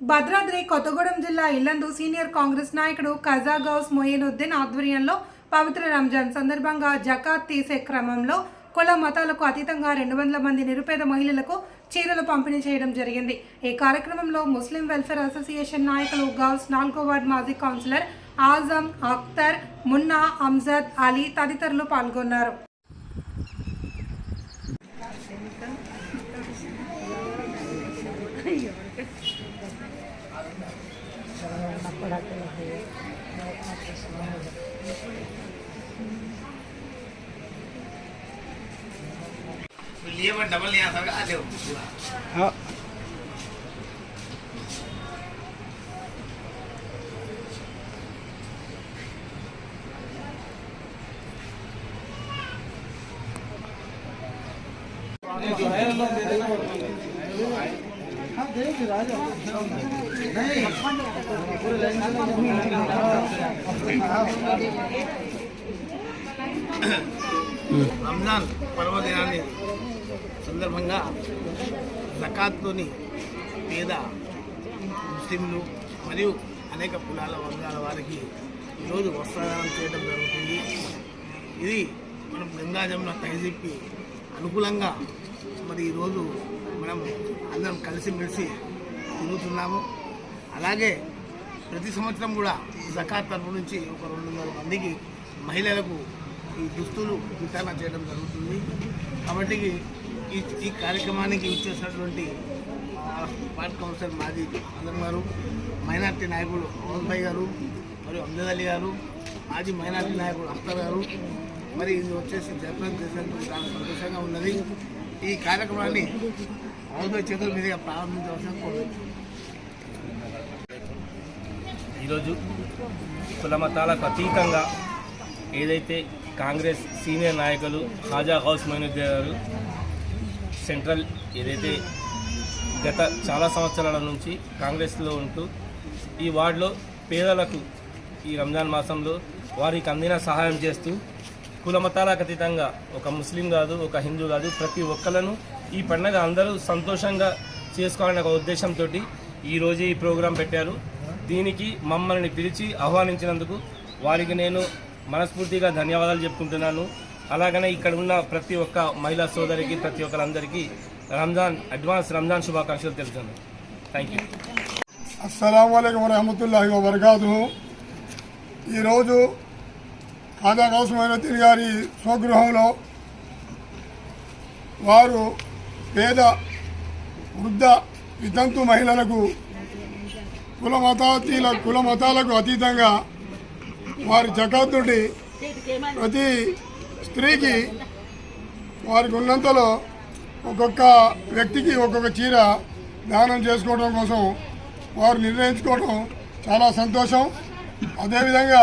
భద్రాద్రి కొత్తగూడెం జిల్లా ఇల్లందు సీనియర్ కాంగ్రెస్ నాయకుడు కజా గౌస్ మొయినుద్దీన్ ఆధ్వర్యంలో పవిత్ర రంజాన్ సందర్భంగా జకాత్ తీసే క్రమంలో కుల మతాలకు అతీతంగా రెండు వందల మంది నిరుపేద మహిళలకు చీరలు పంపిణీ చేయడం జరిగింది. ఈ కార్యక్రమంలో ముస్లిం వెల్ఫేర్ అసోసియేషన్ నాయకులు గౌస్ నాలుగో వార్డ్ మాజీ కౌన్సిలర్ ఆజం అఖ్తర్ మున్నా అంజద్ అలీ తదితరులు పాల్గొన్నారు. लिए मैं डबल यहाँ था आ जाओ हाँ। रमज़ान पर्व दिनाने। సందర్భంగా జకాత్లోని పేద ముస్లింలు మరియు అనేక కులాల వర్గాల వారికి ఈరోజు వస్త్రదానం చేయడం జరుగుతుంది. ఇది మనం గంగాజమున తైజిప్పి అనుకూలంగా మరి ఈరోజు మనం అందరం కలిసిమెలిసి తిరుగుతున్నాము. అలాగే ప్రతి సంవత్సరం కూడా జకాత్ తరపు నుంచి ఒక రెండు వందల మందికి మహిళలకు ఈ దుస్తులు వితరణ చేయడం జరుగుతుంది. కాబట్టి ఈ ఈ కార్యక్రమానికి ఇచ్చేసినటువంటి ఆ, వార్డ్ కౌన్సిలర్ మాజీ అందరం గారు మైనార్టీ నాయకుడు మోహన్ భాయ్ గారు మరియు అమ్జద్ అలీ గారు మాజీ మైనార్టీ నాయకుడు అఖ్తర్ గారు. మరి ఇది వచ్చేసి జయప్రదం చేసినటువంటి చాలా సంతోషంగా ఉన్నది. ఈ కార్యక్రమాన్ని మోహన్ చేతుల మీదుగా ప్రారంభించవలసిన కోరుతున్నాను. ఈరోజు కులమతాలకు అతీతంగా ఏదైతే కాంగ్రెస్ సీనియర్ నాయకులు ఖాజా హౌస్ మైనుద్దీ గారు సెంట్రల్ ఏదైతే గత చాలా సంవత్సరాల నుంచి కాంగ్రెస్లో ఉంటూ ఈ వార్డులో పేదలకు ఈ రంజాన్ మాసంలో వారికి అందిన సహాయం చేస్తూ కుల మతాలకు అతీతంగా ఒక ముస్లిం కాదు ఒక హిందూ కాదు ప్రతి ఒక్కలను ఈ పండగ అందరూ సంతోషంగా చేసుకోవాలనే ఒక ఉద్దేశంతో ఈరోజు ఈ ప్రోగ్రాం పెట్టారు. దీనికి మమ్మల్ని పిలిచి ఆహ్వానించినందుకు వారికి నేను మనస్ఫూర్తిగా ధన్యవాదాలు చెప్పుకుంటున్నాను అలాగనే ఇక్కడ ఉన్న ప్రతి ఒక్క మహిళా సోదరికి ప్రతి ఒక్కరందరికీ రంజాన్ అడ్వాన్స్ రంజాన్ శుభాకాంక్షలు తెలుపుతున్నాను థ్యాంక్ యూ అస్సలం వరహమతుల్లాహి వబర్కాతు ఈరోజు ఖాజా కౌసమైనద్దీన్ గారి స్వగృహంలో వారు పేద వృద్ధ వితంతు మహిళలకు కుల మతాతీల కుల మతాలకు అతీతంగా వారి జకాత్ నుండి ప్రతి స్త్రీకి వారికి ఉన్నంతలో ఒక్కొక్క వ్యక్తికి ఒక్కొక్క చీర దానం చేసుకోవడం కోసం వారు నిర్ణయించుకోవడం చాలా సంతోషం. అదేవిధంగా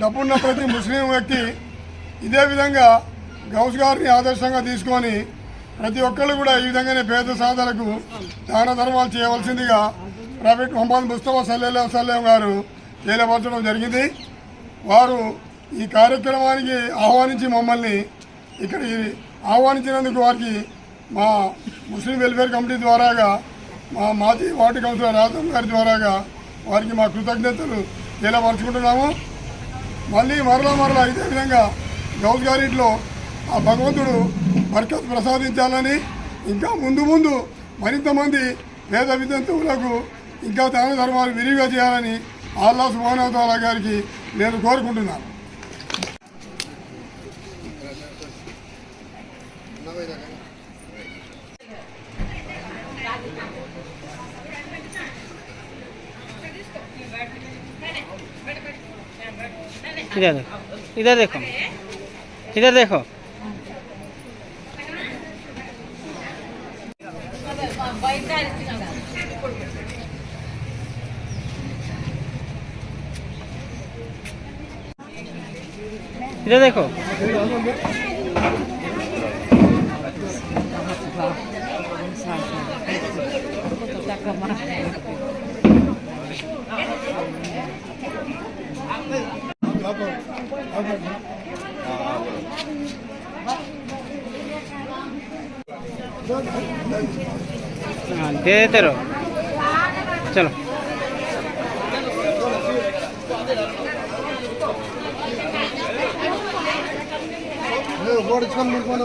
డబ్బున్న ప్రతి ముస్లిం వ్యక్తి ఇదే విధంగా గౌస్ గారిని ఆదర్శంగా తీసుకొని ప్రతి ఒక్కళ్ళు కూడా ఈ విధంగానే పేద సాధనకు దాన ధర్మాలు చేయవలసిందిగా ప్రాఫిట్ మొహమ్మద్ ముస్తఫా సల్లెల్లా సల్లెం గారు తెలియపరచడం జరిగింది. వారు ఈ కార్యక్రమానికి ఆహ్వానించి మమ్మల్ని ఇక్కడ ఆహ్వానించినందుకు వారికి మా ముస్లిం వెల్ఫేర్ కమిటీ ద్వారాగా మా మాజీ వార్డు కౌన్సిలర్ రాజం గారి ద్వారాగా వారికి మా కృతజ్ఞతలు తెలియపరచుకుంటున్నాము. మళ్ళీ మరలా మరలా ఇదే విధంగా గౌస్ గారింట్లో ఆ భగవంతుడు బర్కత్ ప్రసాదించాలని ఇంకా ముందు ముందు మరింత మంది పేద విద్యంతువులకు ఇంకా దాన ధర్మాలు విరివిగా చేయాలని ఆల్లా సుబానవతాల గారికి నేను కోరుకుంటున్నాను. इधर देखो इधर देखो इधर देखो इधर देखो हाँ, दे देते रहो चलो बोर्ड छम मिल पाना